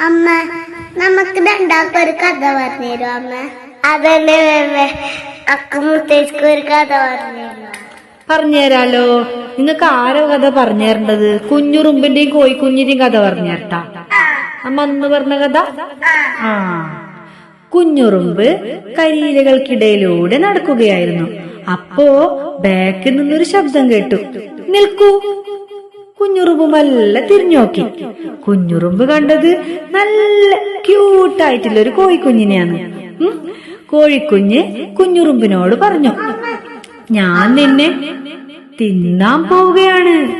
അമ്മ നമുക്ക് രണ്ടാൾക്കും ഒരു കഥ പറഞ്ഞു തരുമോ അമ്മ? അതന്നെ അക്കമുത്തേക്ക് ഒരു കഥ പറഞ്ഞു പറഞ്ഞു പറഞ്ഞുതരാലോ നിങ്ങൾക്ക് ആരോ കഥ പറഞ്ഞു തരേണ്ടത്? കുഞ്ഞുറുമ്പിന്റെയും കോഴിക്കുഞ്ഞിന്റെയും കഥ പറഞ്ഞു തരട്ടാ. അമ്മ അന്ന് പറഞ്ഞ കഥ? ആ. കുഞ്ഞുറുമ്പ് കരിയിലകൾക്കിടയിലൂടെ നടക്കുകയായിരുന്നു. അപ്പോ ബാക്കിൽ നിന്നൊരു ശബ്ദം കേട്ടു. നിൽക്കൂ. കുഞ്ഞുറുമ്പ് മെല്ലെ തിരിഞ്ഞോക്കി. കുഞ്ഞുറുമ്പ് കണ്ടത് നല്ല ക്യൂട്ടായിട്ടുള്ള ഒരു കോഴിക്കുഞ്ഞിനെയാണ്. കോഴിക്കുഞ്ഞ് കുഞ്ഞുറുമ്പിനോട് പറഞ്ഞു ഞാൻ നിന്നെ തിന്നാൻ പോവുകയാണ്.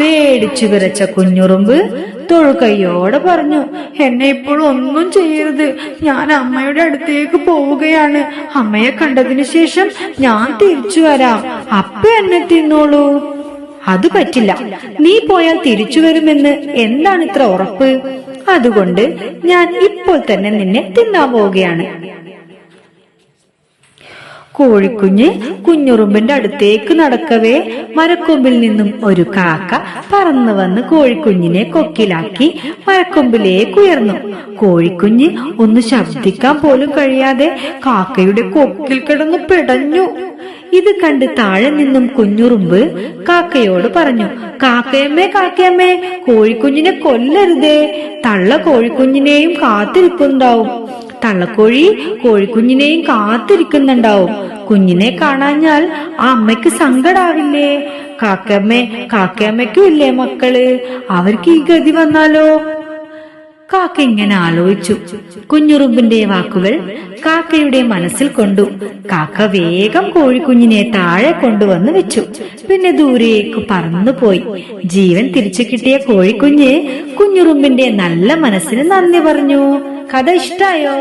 പേടിച്ചു വിറച്ച കുഞ്ഞുറുമ്പ് തൊഴുകയ്യോടെ പറഞ്ഞു എന്നെ ഇപ്പോഴും ഒന്നും ചെയ്യരുത്. ഞാൻ അമ്മയുടെ അടുത്തേക്ക് പോവുകയാണ്. അമ്മയെ കണ്ടതിന് ശേഷം ഞാൻ തിരിച്ചു വരാം. അപ്പ എന്നെ തിന്നോളൂ. അത് പറ്റില്ല. നീ പോയാൽ തിരിച്ചു വരുമെന്ന് എന്താണ് ഇത്ര ഉറപ്പ്? അതുകൊണ്ട് ഞാൻ ഇപ്പോൾ തന്നെ നിന്നെ തിന്നാൻ പോവുകയാണ്. കോഴിക്കുഞ്ഞ് കുഞ്ഞുറുമ്പിന്റെ അടുത്തേക്ക് നടക്കവേ മരക്കൊമ്പിൽ നിന്നും ഒരു കാക്ക പറന്നു വന്ന് കോഴിക്കുഞ്ഞിനെ കൊക്കിലാക്കി മരക്കൊമ്പിലേക്ക് ഉയർന്നു. കോഴിക്കുഞ്ഞ് ഒന്ന് ശബ്ദിക്കാൻ പോലും കഴിയാതെ കാക്കയുടെ കൊക്കിൽ കിടന്ന് പിടഞ്ഞു. ഇത് കണ്ട് താഴെ നിന്നും കുഞ്ഞുറുമ്പ് കാക്കയോട് പറഞ്ഞു കാക്കയമ്മേ കാക്കയമ്മേ കോഴിക്കുഞ്ഞിനെ കൊല്ലരുതേ. തള്ള കോഴിക്കുഞ്ഞിനെയും കാത്തിരിപ്പുണ്ടാവും. തള്ളക്കോഴി കോഴിക്കുഞ്ഞിനെയും കാത്തിരിക്കുന്നുണ്ടാവും. കുഞ്ഞിനെ കാണാഞ്ഞാൽ ആ അമ്മയ്ക്ക് സങ്കടാവില്ലേ? കാക്കമ്മേ കാക്കയമ്മയ്ക്കും ഇല്ലേ മക്കൾ? അവർക്ക് ഈ ഗതി വന്നാലോ? കാക്ക ഇങ്ങനെ ആലോചിച്ചു. കുഞ്ഞുറുമ്പിന്റെ വാക്കുകൾ കാക്കയുടെ മനസ്സിൽ കൊണ്ടു. കാക്ക വേഗം കോഴിക്കുഞ്ഞിനെ താഴെ കൊണ്ടുവന്ന് വെച്ചു. പിന്നെ ദൂരേക്ക് പറന്നുപോയി. ജീവൻ തിരിച്ചു കിട്ടിയ കോഴിക്കുഞ്ഞ് കുഞ്ഞുറുമ്പിന്റെ നല്ല മനസ്സിന് നന്ദി പറഞ്ഞു. കഥ ഇഷ്ടായോ?